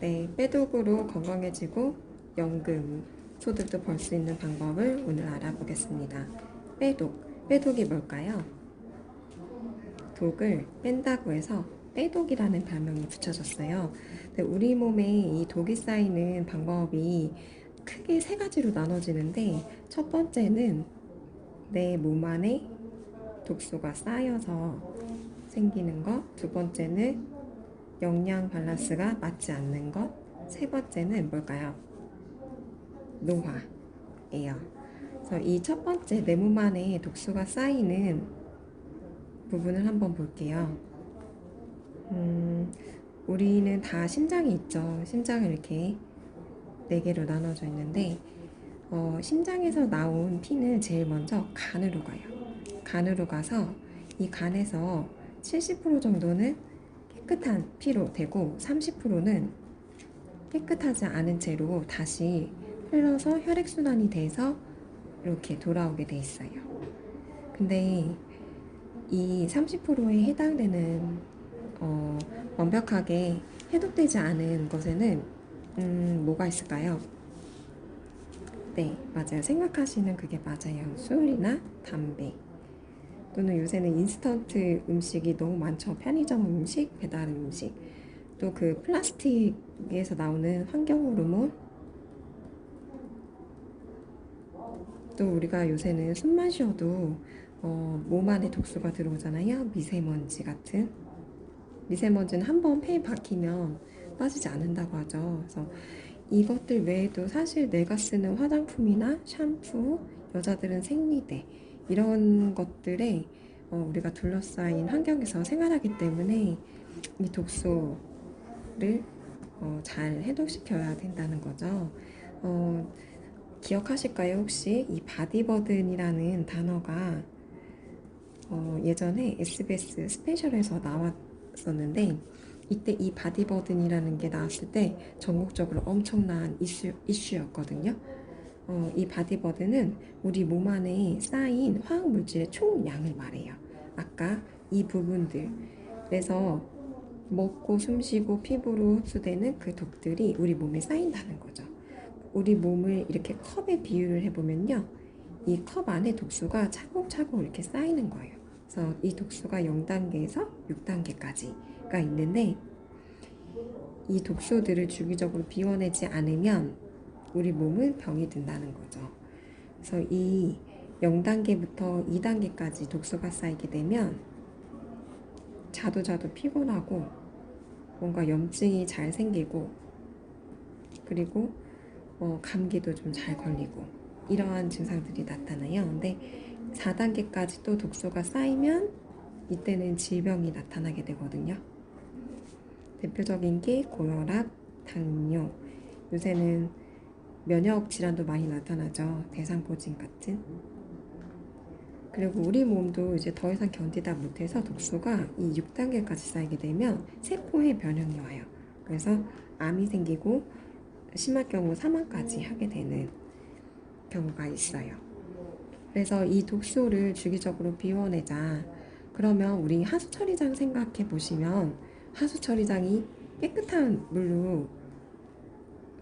네, 빼독으로 건강해지고 연금, 소득도 벌 수 있는 방법을 오늘 알아보겠습니다. 빼독. 빼독이 뭘까요? 독을 뺀다고 해서 빼독이라는 별명이 붙여졌어요. 우리 몸에 이 독이 쌓이는 방법이 크게 세 가지로 나눠지는데 첫 번째는 내 몸 안에 독소가 쌓여서 생기는 것, 두 번째는 영양 밸런스가 맞지 않는 것, 세 번째는 뭘까요? 노화예요. 그래서 이 첫 번째 내 몸 안에 독소가 쌓이는 부분을 한번 볼게요. 음, 우리는 다 심장이 있죠. 심장을 이렇게 네 개로 나눠져 있는데 어, 심장에서 나온 피는 제일 먼저 간으로 가요. 간으로 가서 이 간에서 70% 정도는 깨끗한 피로 되고 30%는 깨끗하지 않은 채로 다시 흘러서 혈액순환이 돼서 이렇게 돌아오게 돼 있어요. 근데 이 30%에 해당되는 어, 완벽하게 해독되지 않은 것에는 음, 뭐가 있을까요? 네, 맞아요. 생각하시는 그게 맞아요. 술이나 담배. 또는 요새는 인스턴트 음식이 너무 많죠. 편의점 음식, 배달 음식. 또 그 플라스틱에서 나오는 환경 호르몬. 또 우리가 요새는 숨만 쉬어도 어, 몸 안에 독소가 들어오잖아요. 미세먼지 같은. 미세먼지는 한 번 폐에 박히면 빠지지 않는다고 하죠. 그래서 이것들 외에도 사실 내가 쓰는 화장품이나 샴푸, 여자들은 생리대 이런 것들에 어, 우리가 둘러싸인 환경에서 생활하기 때문에 이 독소를 어, 잘 해독시켜야 된다는 거죠. 어, 기억하실까요? 혹시 이 바디버든이라는 단어가 어, 예전에 SBS 스페셜에서 나왔었는데 이때 이 바디버든이라는 게 나왔을 때 전국적으로 엄청난 이슈, 이슈였거든요. 어, 이 바디버든은 우리 몸 안에 쌓인 화학 물질의 총량을 말해요. 아까 이 부분들. 그래서 먹고 숨쉬고 피부로 흡수되는 그 독들이 우리 몸에 쌓인다는 거죠. 우리 몸을 이렇게 컵에 비유를 해보면요. 이 컵 안에 독소가 차곡차곡 이렇게 쌓이는 거예요. 그래서 이 독소가 0단계에서 6단계까지가 있는데 이 독소들을 주기적으로 비워내지 않으면 우리 몸은 병이 든다는 거죠. 그래서 이 0단계부터 2단계까지 독소가 쌓이게 되면 자도 자도 피곤하고 뭔가 염증이 잘 생기고 그리고 어, 감기도 좀 잘 걸리고 이러한 증상들이 나타나요. 근데 4단계까지 또 독소가 쌓이면 이때는 질병이 나타나게 되거든요. 대표적인 게 고혈압, 당뇨, 요새는 면역 질환도 많이 나타나죠. 대상포진 같은. 그리고 우리 몸도 이제 더 이상 견디다 못해서 독소가 이 6단계까지 쌓이게 되면 세포에 변형이 와요. 그래서 암이 생기고 심할 경우 사망까지 하게 되는 경우가 있어요. 그래서 이 독소를 주기적으로 비워내자. 그러면 우리 하수처리장 생각해 보시면 하수처리장이 깨끗한 물로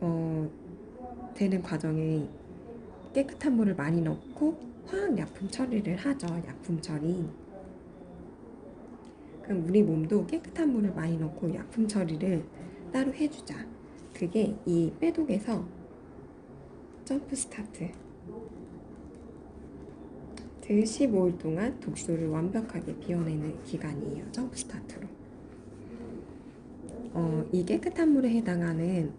어, 되는 과정에 깨끗한 물을 많이 넣고 화학약품 처리를 하죠. 약품 처리. 그럼 우리 몸도 깨끗한 물을 많이 넣고 약품 처리를 따로 해주자. 그게 이 빼독에서 점프 스타트. 그 15일 동안 독소를 완벽하게 비워내는 기간이에요. 점프 스타트로. 어, 이 깨끗한 물에 해당하는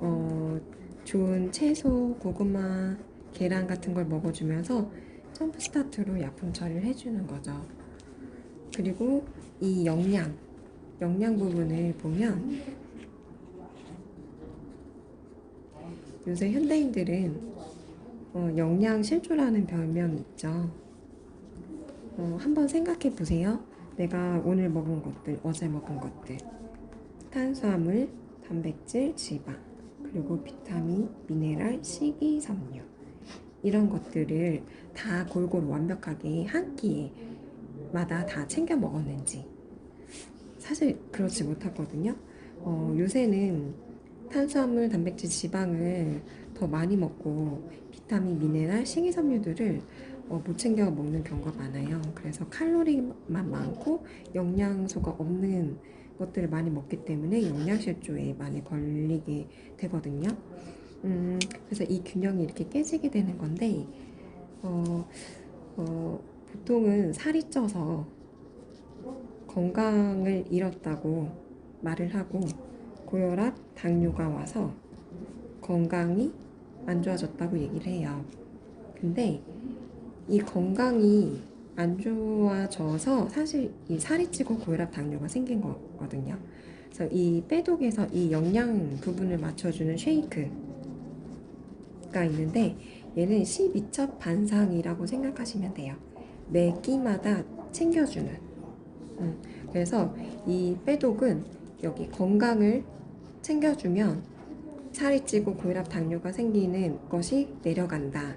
어, 좋은 채소, 고구마, 계란 같은 걸 먹어주면서 점프 스타트로 약품 처리를 해주는 거죠. 그리고 이 영양, 영양 부분을 보면 요새 현대인들은 어, 영양 실조라는 별명이 있죠. 어, 한번 생각해 보세요. 내가 오늘 먹은 것들, 어제 먹은 것들. 탄수화물, 단백질, 지방, 그리고 비타민, 미네랄, 식이섬유. 이런 것들을 다 골고루 완벽하게 한 끼마다 다 챙겨 먹었는지. 사실 그렇지 못하거든요. 어, 요새는 탄수화물, 단백질, 지방을 더 많이 먹고 비타민, 미네랄, 식이섬유들을 어, 못 챙겨 먹는 경우가 많아요. 그래서 칼로리만 많고 영양소가 없는 것들을 많이 먹기 때문에 영양실조에 많이 걸리게 되거든요. 음, 그래서 이 균형이 이렇게 깨지게 되는 건데, 어, 어, 보통은 살이 쪄서 건강을 잃었다고 말을 하고 고혈압, 당뇨가 와서 건강이 안 좋아졌다고 얘기를 해요. 근데 이 건강이 안 좋아져서 사실 이 살이 찌고 고혈압, 당뇨가 생긴 거거든요. 그래서 이 빼독에서 이 영양 부분을 맞춰주는 쉐이크가 있는데 얘는 12첩 반상이라고 생각하시면 돼요. 매 끼마다 챙겨주는. 음, 그래서 이 빼독은 여기 건강을 챙겨주면 살이 찌고 고혈압 당뇨가 생기는 것이 내려간다.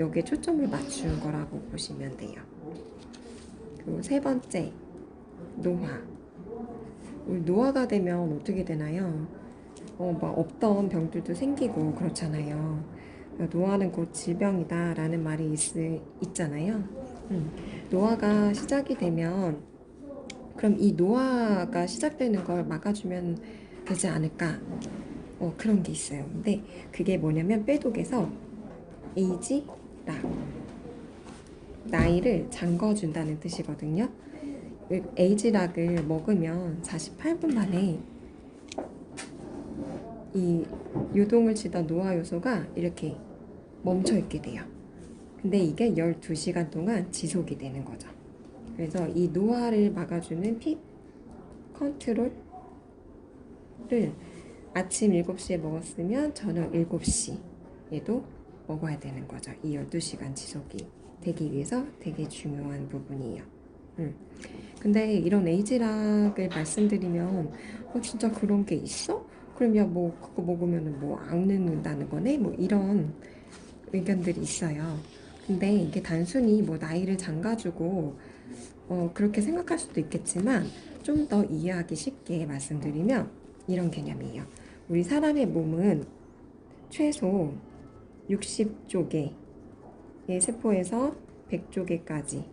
여기에 초점을 맞춘 거라고 보시면 돼요. 그리고 세 번째, 노화. 노화가 되면 어떻게 되나요? 어, 막 없던 병들도 생기고 그렇잖아요. 그러니까 노화는 곧 질병이다 라는 말이 있, 있잖아요. 음, 노화가 시작이 되면 그럼 이 노화가 시작되는 걸 막아주면 되지 않을까? 어, 그런 게 있어요. 근데 그게 뭐냐면 빼독에서 에이지 락 나이를 잠궈준다는 뜻이거든요. 에이지락을 먹으면 48분 만에 이 요동을 치던 노화 요소가 이렇게 멈춰 있게 돼요. 근데 이게 12시간 동안 지속이 되는 거죠. 그래서 이 노화를 막아주는 피 컨트롤을 아침 7시에 먹었으면 저녁 7시에도 먹어야 되는 거죠. 이 12시간 지속이 되기 위해서 되게 중요한 부분이에요. 음. 근데 이런 에이지락을 말씀드리면 어, 진짜 그런 게 있어? 그럼 야 뭐 그거 먹으면 뭐안 늙는다는 거네? 뭐 이런 의견들이 있어요. 근데 이게 단순히 뭐 나이를 잠가주고 어, 그렇게 생각할 수도 있겠지만 좀 더 이해하기 쉽게 말씀드리면 이런 개념이에요. 우리 사람의 몸은 최소 60조개의 세포에서 100조개까지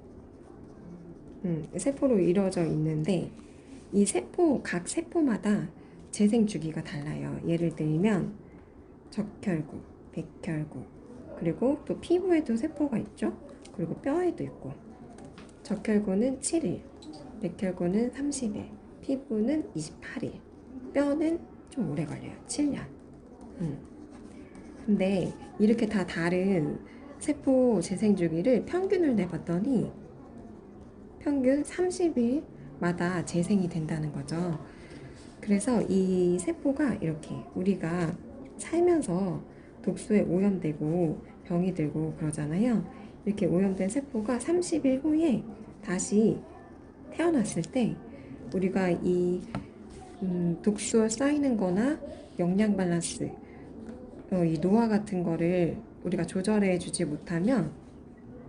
음, 세포로 이루어져 있는데 이 세포 각 세포마다 재생 주기가 달라요. 예를 들면 적혈구, 백혈구, 그리고 또 피부에도 세포가 있죠. 그리고 뼈에도 있고 적혈구는 7일, 백혈구는 30일, 피부는 28일, 뼈는 좀 오래 걸려요. 7년. 음. 근데 이렇게 다 다른 세포 재생 주기를 평균을 내봤더니 평균 30일마다 재생이 된다는 거죠. 그래서 이 세포가 이렇게 우리가 살면서 독소에 오염되고 병이 들고 그러잖아요. 이렇게 오염된 세포가 30일 후에 다시 태어났을 때 우리가 이 음, 독소 쌓이는 거나 영양 밸런스, 어, 이 노화 같은 거를 우리가 조절해 주지 못하면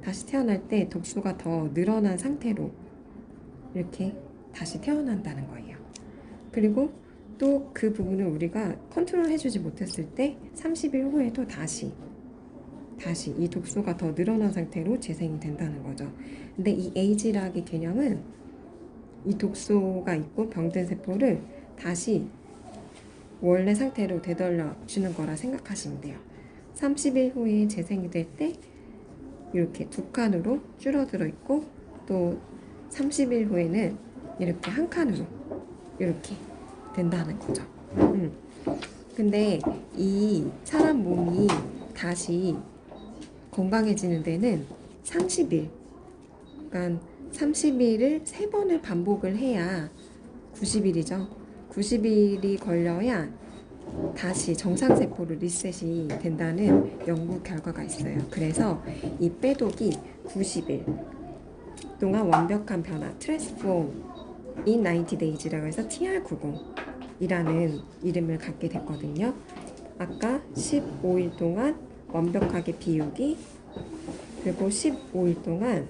다시 태어날 때 독소가 더 늘어난 상태로 이렇게 다시 태어난다는 거예요. 그리고 또 그 부분을 우리가 컨트롤 해주지 못했을 때 30일 후에도 다시 다시 이 독소가 더 늘어난 상태로 재생이 된다는 거죠. 근데 이 에이지락의 개념은 이 독소가 있고 병든 세포를 다시 원래 상태로 되돌려 주는 거라 생각하시면 돼요. 30일 후에 재생이 될 때 이렇게 두 칸으로 줄어들어 있고 또 30일 후에는 이렇게 한 칸으로 이렇게 된다는 거죠. 음. 근데 이 사람 몸이 다시 건강해지는 데는 30일, 그러니까 30일을 세 번을 반복을 해야 90일이죠. 90일이 걸려야 다시 정상세포로 리셋이 된다는 연구 결과가 있어요. 그래서 이 빼독이 90일 동안 완벽한 변화, 트랜스폼 in 90 days라고 해서 TR90이라는 이름을 갖게 됐거든요. 아까 15일 동안 완벽하게 비우기, 그리고 15일 동안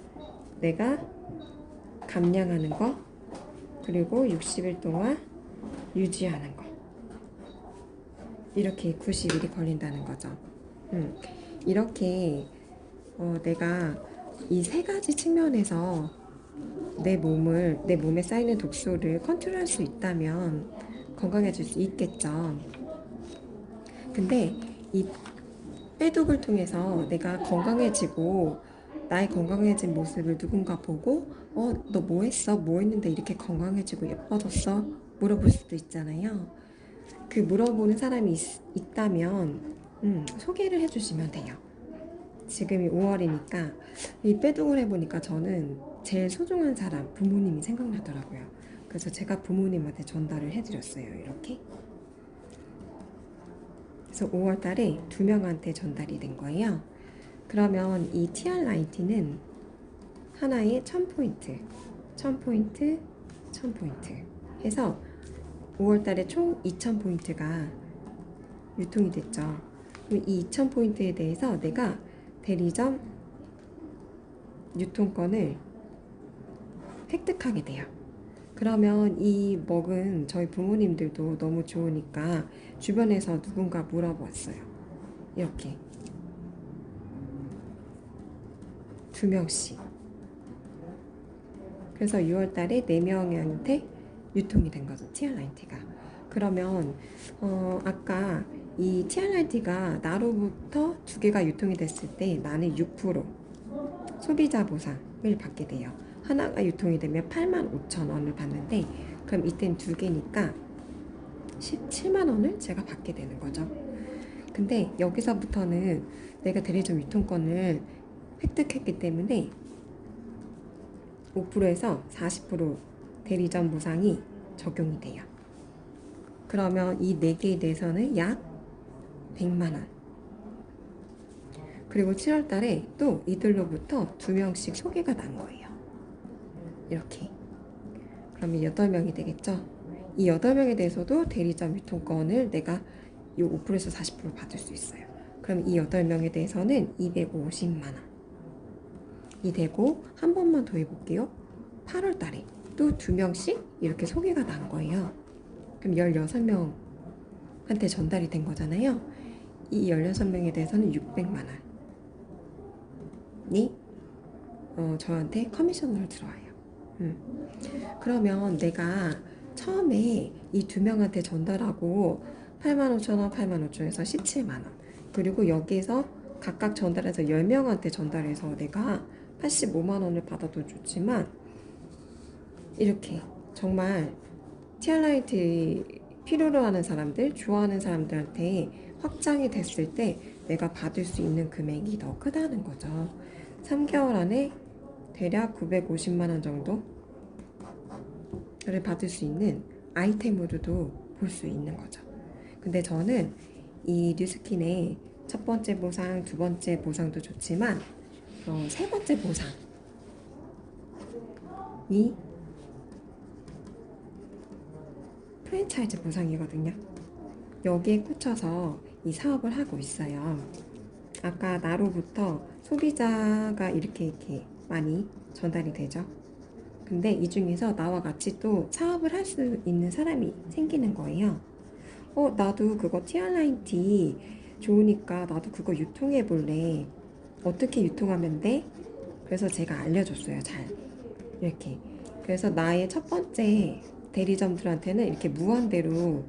내가 감량하는 거, 그리고 60일 동안 유지하는 거. 이렇게 90일이 걸린다는 거죠. 음, 이렇게 어, 내가 이 세 가지 측면에서 내 몸을 내 몸에 쌓이는 독소를 컨트롤할 수 있다면 건강해질 수 있겠죠. 근데 이 빼독을 통해서 내가 건강해지고 나의 건강해진 모습을 누군가 보고 어, 너 뭐 했어? 뭐 했는데 이렇게 건강해지고 예뻐졌어? 물어볼 수도 있잖아요. 그 물어보는 사람이 있, 다면 음, 소개를 해주시면 돼요. 지금이 5월이니까 이 빼독을 해보니까 저는 제일 소중한 사람, 부모님이 생각나더라고요. 그래서 제가 부모님한테 전달을 해드렸어요. 이렇게. 그래서 5월 달에 두 명한테 전달이 된 거예요. 그러면 이 TR90는 하나에 1000포인트, 1000포인트, 1000포인트 해서 5월 달에 총 2000포인트가 유통이 됐죠. 이 2000포인트에 대해서 내가 대리점 유통권을 획득하게 돼요. 그러면 이 먹은 저희 부모님들도 너무 좋으니까 주변에서 누군가 물어봤어요. 이렇게 두 명씩. 그래서 6월 달에 네 명한테 유통이 된 거죠. TR90가. 그러면 어, 아까 이 TR90가 나로부터 두 개가 유통이 됐을 때 나는 6% 소비자 보상을 받게 돼요. 하나가 유통이 되면 8만 5천 원을 받는데 그럼 이땐 두 개니까 17만 원을 제가 받게 되는 거죠. 근데 여기서부터는 내가 대리점 유통권을 획득했기 때문에 5%에서 40% 대리점 보상이 적용이 돼요. 그러면 이 4개에 대해서는 약 100만 원. 그리고 7월 달에 또 이들로부터 두 명씩 소개가 난 거예요. 이렇게. 그러면 8명이 되겠죠? 이 8명에 대해서도 대리점 유통권을 내가 이 5%에서 40% 받을 수 있어요. 그럼 이 8명에 대해서는 250만 원. 이 되고 한 번만 더 해볼게요. 8월 달에 또 두 명씩 이렇게 소개가 난 거예요. 그럼 16명한테 전달이 된 거잖아요. 이 16명에 대해서는 600만 원이 어, 저한테 커미션으로 들어와요. 음. 그러면 내가 처음에 이 두 명한테 전달하고 8만 5천 원, 8만 5천 원에서 17만 원. 그리고 여기에서 각각 전달해서 10명한테 전달해서 내가 85만 원을 받아도 좋지만 이렇게 정말 티알라이트 필요로 하는 사람들, 좋아하는 사람들한테 확장이 됐을 때 내가 받을 수 있는 금액이 더 크다는 거죠. 3개월 안에 대략 950만 원 정도를 받을 수 있는 아이템으로도 볼 수 있는 거죠. 근데 저는 이 뉴스킨의 첫 번째 보상, 두 번째 보상도 좋지만 어, 세 번째 보상이 프랜차이즈 보상이거든요. 여기에 꽂혀서 이 사업을 하고 있어요. 아까 나로부터 소비자가 이렇게 이렇게 많이 전달이 되죠. 근데 이 중에서 나와 같이 또 사업을 할 수 있는 사람이 생기는 거예요. 어, 나도 그거 티알라인 티 좋으니까 나도 그거 유통해 볼래. 어떻게 유통하면 돼? 그래서 제가 알려줬어요. 잘. 이렇게. 그래서 나의 첫 번째 대리점들한테는 이렇게 무한대로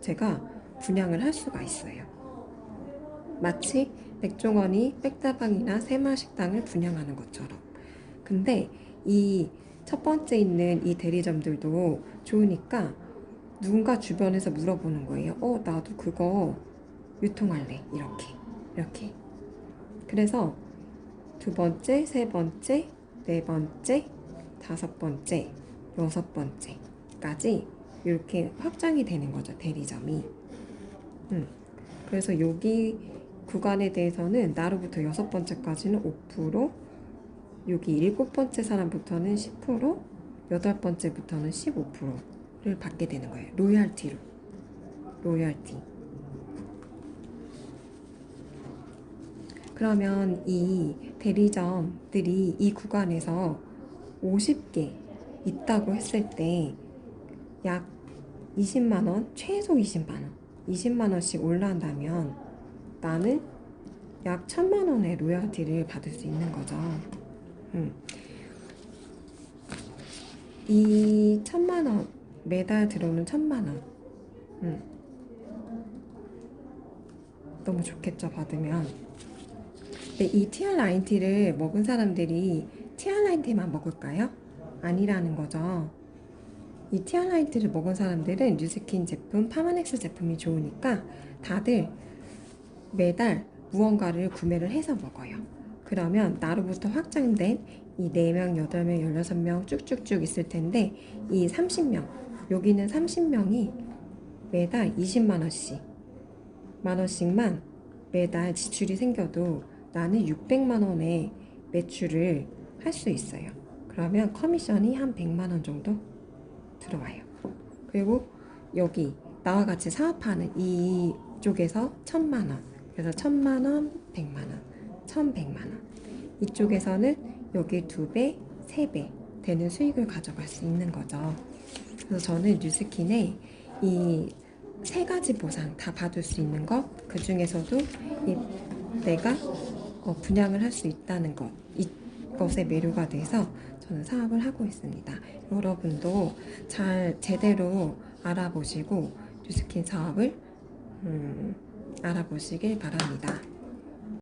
제가 분양을 할 수가 있어요. 마치 백종원이 백다방이나 새마식당을 분양하는 것처럼. 근데 이 첫 번째 있는 이 대리점들도 좋으니까 누군가 주변에서 물어보는 거예요. 어, 나도 그거 유통할래. 이렇게. 이렇게. 그래서 두 번째, 세 번째, 네 번째, 다섯 번째, 여섯 번째 까지 이렇게 확장이 되는 거죠. 대리점이. 음. 그래서 여기 구간에 대해서는 나로부터 여섯 번째까지는 5%, 여기 일곱 번째 사람부터는 10%, 여덟 번째부터는 15%를 받게 되는 거예요. 로열티로. 로열티. 그러면 이 대리점들이 이 구간에서 50개 있다고 했을 때 약 20만 원, 최소 20만 원 20만 원씩 올라간다면 나는 약 천만 원의 로열티를 받을 수 있는 거죠. 음. 이 천만 원 매달 들어오는 천만 원. 음. 너무 좋겠죠 받으면. 근데 이 TR9T를 먹은 사람들이 TR9T만 먹을까요? 아니라는 거죠. 이 TR9T를 먹은 사람들은 뉴스킨 제품, 파마넥스 제품이 좋으니까 다들 매달 무언가를 구매를 해서 먹어요. 그러면 나로부터 확장된 이 4명, 8명, 16명 쭉쭉쭉 있을 텐데 이 30명, 여기는 30명이 매달 20만 원씩 만 원씩만 매달 지출이 생겨도 나는 600만 원의 매출을 할 수 있어요. 그러면 커미션이 한 100만 원 정도 들어와요. 그리고 여기 나와 같이 사업하는 이쪽에서 1000만 원. 그래서 1000만 원, 100만 원, 1100만 원. 이쪽에서는 여기 두 배, 세 배 되는 수익을 가져갈 수 있는 거죠. 그래서 저는 뉴스킨에 이 세 가지 보상 다 받을 수 있는 것, 그 중에서도 이 내가 어, 분양을 할 수 있다는 것, 이 것에 매료가 돼서 저는 사업을 하고 있습니다. 여러분도 잘 제대로 알아보시고 뉴스킨 사업을 음, 알아보시길 바랍니다.